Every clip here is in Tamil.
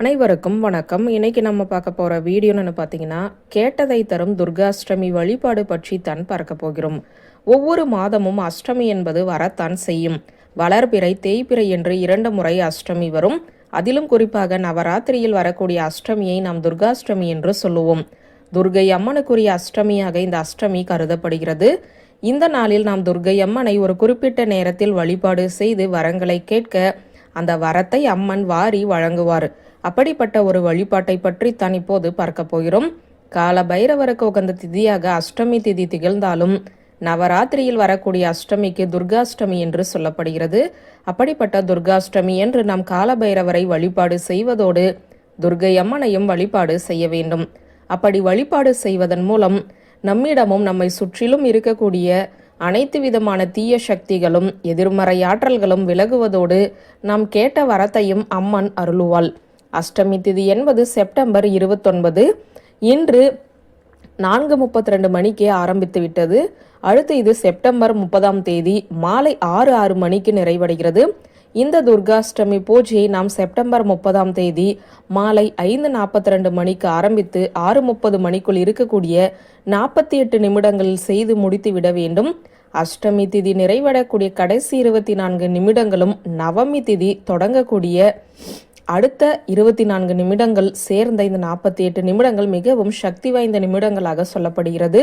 அனைவருக்கும் வணக்கம். இன்னைக்கு நம்ம பார்க்க போகிற வீடியோன்னு பார்த்தீங்கன்னா கேட்டதை தரும் துர்காஷ்டமி வழிபாடு பற்றி தான் பார்க்க போகிறோம். ஒவ்வொரு மாதமும் அஷ்டமி என்பது வரத்தான் செய்யும். வளர்பிறை தேய்பிறை என்று இரண்டு முறை அஷ்டமி வரும். அதிலும் குறிப்பாக நவராத்திரியில் வரக்கூடிய அஷ்டமியை நாம் துர்காஷ்டமி என்று சொல்லுவோம். துர்கை அம்மனுக்குரிய அஷ்டமியாக இந்த அஷ்டமி கருதப்படுகிறது. இந்த நாளில் நாம் துர்கை அம்மனை ஒரு குறிப்பிட்ட நேரத்தில் வழிபாடு செய்து வரங்களை கேட்க அந்த வரத்தை அம்மன் வாரி வழங்குவார். அப்படிப்பட்ட ஒரு வழிபாட்டை பற்றி தான் இப்போது பார்க்க போகிறோம். கால பைரவருக்கு உகந்த திதியாக அஷ்டமி திதி திகழ்ந்தாலும் நவராத்திரியில் வரக்கூடிய அஷ்டமிக்கு துர்காஷ்டமி என்று சொல்லப்படுகிறது. அப்படிப்பட்ட துர்காஷ்டமி என்று நாம் கால பைரவரை வழிபாடு செய்வதோடு துர்கை அம்மனையும் வழிபாடு செய்ய வேண்டும். அப்படி வழிபாடு செய்வதன் மூலம் நம்மிடமும் நம்மை சுற்றிலும் இருக்கக்கூடிய அனைத்து விதமான தீய சக்திகளும் எதிர்மறை ஆற்றல்களும் விலகுவதோடு நாம் கேட்ட வரத்தையும் அம்மன் அருளுவாள். அஷ்டமி திதி என்பது செப்டம்பர் இருபத்தொன்பது. இன்று நான்கு முப்பத்தி ரெண்டு மணிக்கே ஆரம்பித்து விட்டது. அடுத்து இது செப்டம்பர் முப்பதாம் தேதி மாலை ஆறு ஆறு மணிக்கு நிறைவடைகிறது. இந்த துர்காஷ்டமி பூஜையை நாம் செப்டம்பர் முப்பதாம் தேதி மாலை ஐந்து நாற்பத்தி ரெண்டு மணிக்கு ஆரம்பித்து ஆறு முப்பது மணிக்குள் இருக்கக்கூடிய நாற்பத்தி எட்டு நிமிடங்களில் செய்து முடித்து விட வேண்டும். அஷ்டமி திதி நிறைவடக்கூடிய கடைசி இருபத்தி நான்கு நிமிடங்களும் நவமி திதி தொடங்கக்கூடிய அடுத்த இருபத்தி நான்கு நிமிடங்கள் சேர்ந்த இந்த நாற்பத்தி எட்டு நிமிடங்கள் மிகவும் சக்தி வாய்ந்த நிமிடங்களாக சொல்லப்படுகிறது.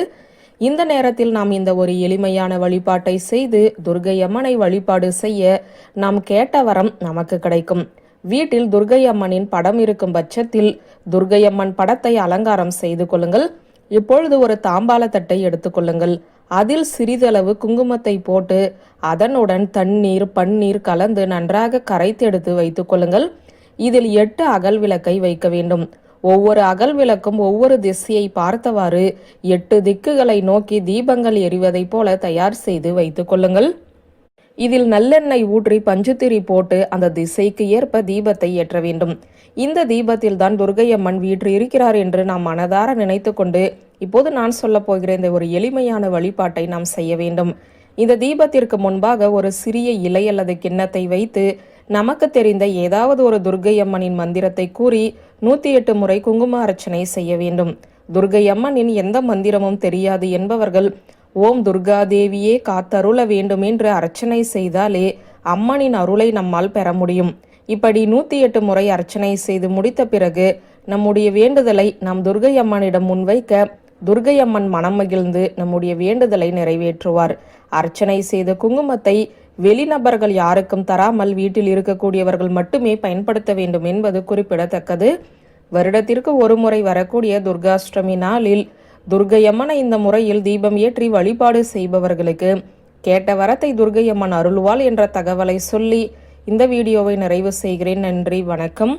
இந்த நேரத்தில் நாம் இந்த ஒரு எளிமையான வழிபாட்டை செய்து துர்கை அம்மனை வழிபாடு செய்ய நாம் கேட்ட வரம் நமக்கு கிடைக்கும். வீட்டில் துர்கை அம்மனின் படம் இருக்கும் பட்சத்தில் துர்கை அம்மன் படத்தை அலங்காரம் செய்து கொள்ளுங்கள். இப்பொழுது ஒரு தாம்பால தட்டை எடுத்துக்கொள்ளுங்கள் அதில் சிறிதளவு குங்குமத்தை போட்டு அதனுடன் தண்ணீர் பன்னீர் கலந்து நன்றாக கரைத்து எடுத்து வைத்துக் கொள்ளுங்கள். இதில் எட்டு அகல் விளக்கை வைக்க வேண்டும். ஒவ்வொரு அகல் விளக்கும் ஒவ்வொரு திசையை பார்த்தவாறு எட்டு திக்குகளை நோக்கி தீபங்கள் எரிவதைப் போல தயார் செய்து வைத்துக் கொள்ளுங்கள். இதில் நல்லெண்ணெய் ஊற்றி பஞ்சுத்திரி போட்டு அந்த திசைக்கு ஏற்ப தீபத்தை ஏற்ற வேண்டும். இந்த தீபத்தில் தான் துர்கையம்மன் வீற்று இருக்கிறார் என்று நாம் மனதார நினைத்து கொண்டு இப்போது நான் சொல்ல போகிற இந்த ஒரு எளிமையான வழிபாட்டை நாம் செய்ய வேண்டும். இந்த தீபத்திற்கு முன்பாக ஒரு சிறிய இலை அல்லது கிண்ணத்தை வைத்து நமக்கு தெரிந்த ஏதாவது ஒரு துர்க்கையம்மனின் அம்மனின் மந்திரத்தை கூறி நூத்தி எட்டு முறை குங்கும அர்ச்சனை செய்ய வேண்டும். துர்க்கையம்மனின் அம்மனின் எந்த மந்திரமும் தெரியாது என்பவர்கள் ஓம் துர்கா தேவியே காத்தருள வேண்டும் என்று அர்ச்சனை செய்தாலே அம்மனின் அருளை நம்மால் பெற முடியும். இப்படி நூத்தி எட்டு முறை அர்ச்சனை செய்து முடித்த பிறகு நம்முடைய வேண்டுதலை நாம் துர்கையம்மனிடம் முன்வைக்க துர்கையம்மன் மனம் மகிழ்ந்து நம்முடைய வேண்டுதலை நிறைவேற்றுவார். அர்ச்சனை செய்த குங்குமத்தை வெளிநபர்கள் யாருக்கும் தராமல் வீட்டில் இருக்கக்கூடியவர்கள் மட்டுமே பயன்படுத்த வேண்டும் என்பது குறிப்பிடத்தக்கது. வருடத்திற்கு ஒரு முறை வரக்கூடிய துர்காஷ்டமி நாளில் துர்கையம்மனை இந்த முறையில் தீபம் ஏற்றி வழிபாடு செய்பவர்களுக்கு கேட்ட வரத்தை துர்கையம்மன் அருள்வாள் என்ற தகவலை சொல்லி இந்த வீடியோவை நிறைவு செய்கிறேன். நன்றி வணக்கம்.